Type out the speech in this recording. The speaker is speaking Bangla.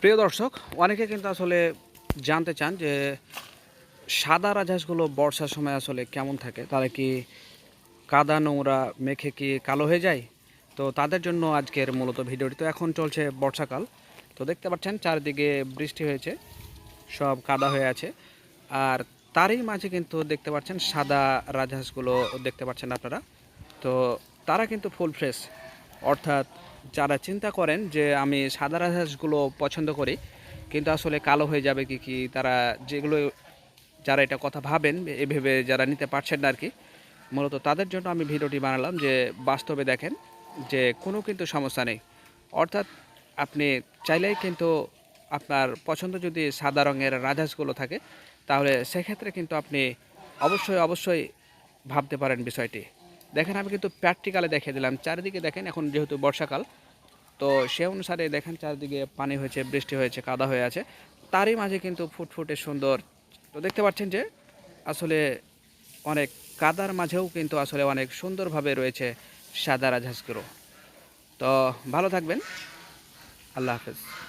প্রিয় দর্শক, অনেকে কিন্তু আসলে জানতে চান যে সাদা রাজহাঁসগুলো বর্ষার সময় আসলে কেমন থাকে? তারা কি কাদা নোংরা মেখে কি কালো হয়ে যায়? তো তাদের জন্য আজকের মূলত ভিডিওটি তো এখন চলছে বর্ষাকাল। তো দেখতে পাচ্ছেন, চারিদিকে বৃষ্টি হয়েছে, সব কাদা হয়ে আছে। আর তারই মাঝে কিন্তু দেখতে পাচ্ছেন, সাদা রাজহাঁসগুলো দেখতে পাচ্ছেন আপনারা। তো তারা কিন্তু ফুল ফ্রেশ, অর্থাৎ যারা চিন্তা করেন যে আমি সাদা রাজহাঁসগুলো পছন্দ করি, কিন্তু আসলে কালো হয়ে যাবে কি কি তারা যেগুলো, যারা এটা কথা ভাবেন, এ ভেবে যারা নিতে পারছেন না আর কি, মূলত তাদের জন্য আমি ভিডিওটি বানালাম যে বাস্তবে দেখেন যে কোনো কিন্তু সমস্যা নেই। অর্থাৎ আপনি চাইলেই কিন্তু আপনার পছন্দ যদি সাদা রঙের রাজহাঁসগুলো থাকে, তাহলে সেক্ষেত্রে কিন্তু আপনি অবশ্যই অবশ্যই ভাবতে পারেন বিষয়টি। দেখেন, আমি কিন্তু প্র্যাকটিক্যালে দেখিয়ে দিলাম। চারিদিকে দেখেন, এখন যেহেতু বর্ষাকাল, তো সে অনুসারে দেখেন, চারিদিকে পানি হয়েছে, বৃষ্টি হয়েছে, কাদা হয়ে আছে। তারই মাঝে কিন্তু ফুটফুটে সুন্দর। তো দেখতে পাচ্ছেন যে, আসলে অনেক কাদার মাঝেও কিন্তু আসলে অনেক সুন্দরভাবে রয়েছে সাদা রাজহাঁসগুলো। তো ভালো থাকবেন। আল্লাহ হাফেজ।